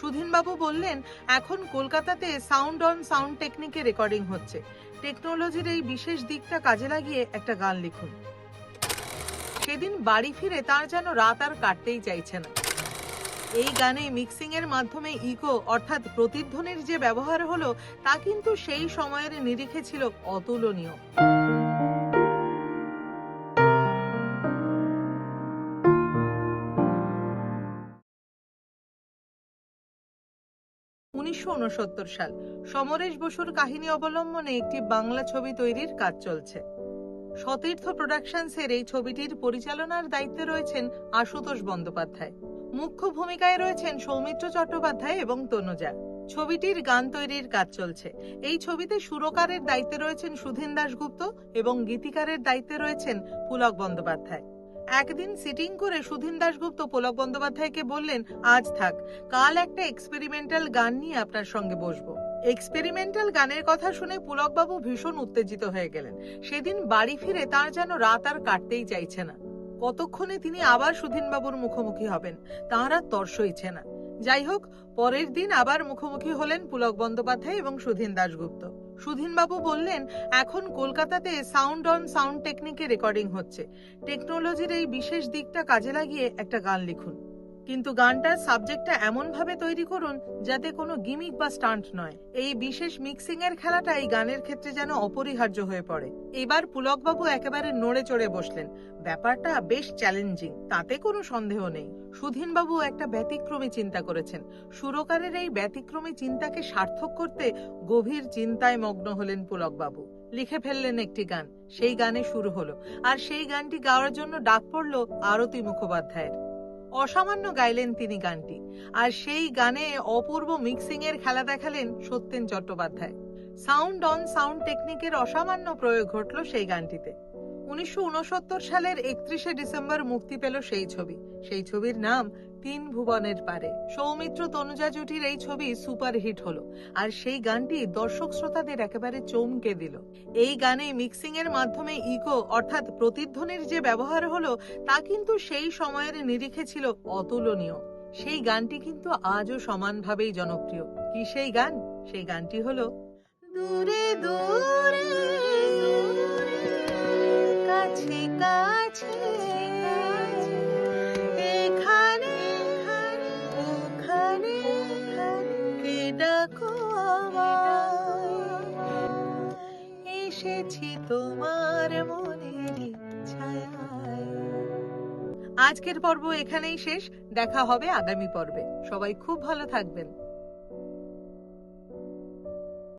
সুধীনবাবু বললেন, এখন কলকাতাতে সাউন্ড অন সাউন্ড টেকনিকে রেকর্ডিং হচ্ছে। টেকনোলজির এই বিশেষ দিকটা কাজে লাগিয়ে একটা গান লিখুন। সেদিন বাড়ি ফিরে তার যেন রাত আর কাটতেই চাইছে না। এই গানে মিক্সিং এর মাধ্যমে ইকো অর্থাৎ প্রতিধ্বনির যে ব্যবহার হলো, তা কিন্তু সেই সময়ের নিরিখে ছিল অতুলনীয়। উনিশশো উনসত্তর সাল সমরেশ বসুর কাহিনী অবলম্বনে একটি বাংলা ছবি তৈরির কাজ চলছে। সতীর্থ প্রোডাকশনসের এই ছবিটির পরিচালনার দায়িত্বে রয়েছেন আশুতোষ বন্দ্যোপাধ্যায়। মুখ্য ভূমিকায় রয়েছেন সৌমিত্র চট্টোপাধ্যায় এবং তনুজা। ছবিটির গান তৈরির কাজ চলছে। এই ছবিতে সুরকারের দায়িত্বে রয়েছেন সুধীন দাশগুপ্ত এবং গীতিকারের দায়িত্বে রয়েছেন পুলক বন্দ্যোপাধ্যায়। একদিন সিটিং করে সুধীন দাশগুপ্ত পুলক বন্দ্যোপাধ্যায়কে বললেন, আজ থাক, কাল একটা এক্সপেরিমেন্টাল গান নিয়ে আপনার সঙ্গে বসবো। এক্সপেরিমেন্টাল গানের কথা শুনে পুলকবাবু ভীষণ উত্তেজিত হয়ে গেলেন। সেদিন বাড়ি ফিরে তার যেন রাত আর কাটতেই চাইছে না। কতক্ষণে তিনি আবার সুধীনবাবুর মুখোমুখি হবেন তাঁর আর তর্স হইছে না। যাই হোক, পরের দিন আবার মুখোমুখি হলেন পুলক বন্দ্যোপাধ্যায় এবং সুধীন দাশগুপ্ত। সুধীনবাবু বললেন, এখন কলকাতাতে সাউন্ড অন সাউন্ড টেকনিকে রেকর্ডিং হচ্ছে। টেকনোলজির এই বিশেষ দিকটা কাজে লাগিয়ে একটা গান লিখুন। কিন্তু গানটার সাবজেক্টটা এমন ভাবে তৈরি করুন যাতে কোনো গিমিক বা স্টান্ট নয়। এই বিশেষ মিক্সিং এর খেলাটা এই গানের ক্ষেত্রে যেন অপরিহার্য হয়ে পড়ে। এবার পুলকবাবু একেবারে নড়ে চড়ে বসলেন। ব্যাপারটা বেশ চ্যালেঞ্জিং, তাতে কোনো সন্দেহ নেই। সুধীনবাবু একটা ব্যতিক্রমী চিন্তা করেছেন। সুরকারের এই ব্যতিক্রমী চিন্তাকে সার্থক করতে গভীর চিন্তায় মগ্ন হলেন পুলকবাবু। লিখে ফেললেন একটি গান। সেই গানে শুরু হলো। আর সেই গানটি গাওয়ার জন্য ডাক পড়ল আরতি মুখোপাধ্যায়ের। অসামান্য গাইলেন তিনি গানটি, আর সেই গানে অপূর্ব মিক্সিং এর খেলা দেখালেন Satyen Chattopadhyay. Sound on sound টেকনিকের অসামান্য প্রয়োগ ঘটল সেই গানটিতে। উনিশশো উনসত্তর সালের একত্রিশে ডিসেম্বর মুক্তি পেল সেই ছবি। সেই ছবির নাম তিন ভুবনের পারে। সৌমিত্র তনুজা জুটির এই ছবি সুপারহিট হলো, আর সেই গানটি দর্শক শ্রোতাদের একেবারে চমকে দিল। এই গানে মিক্সিং এর মাধ্যমে ইকো অর্থাৎ প্রতিধ্বনির যে ব্যবহার হলো, তা কিন্তু সেই সময়ের নিরিখে ছিল অতুলনীয়। সেই গানটি কিন্তু আজও সমানভাবেই জনপ্রিয়। কি সেই গান? সেই গানটি হলো, দূরে দূরে ডাকো এসেছি তোমার মনে আজকের পর্ব এখানেই শেষ। দেখা হবে আগামী পর্বে। সবাই খুব ভালো থাকবেন।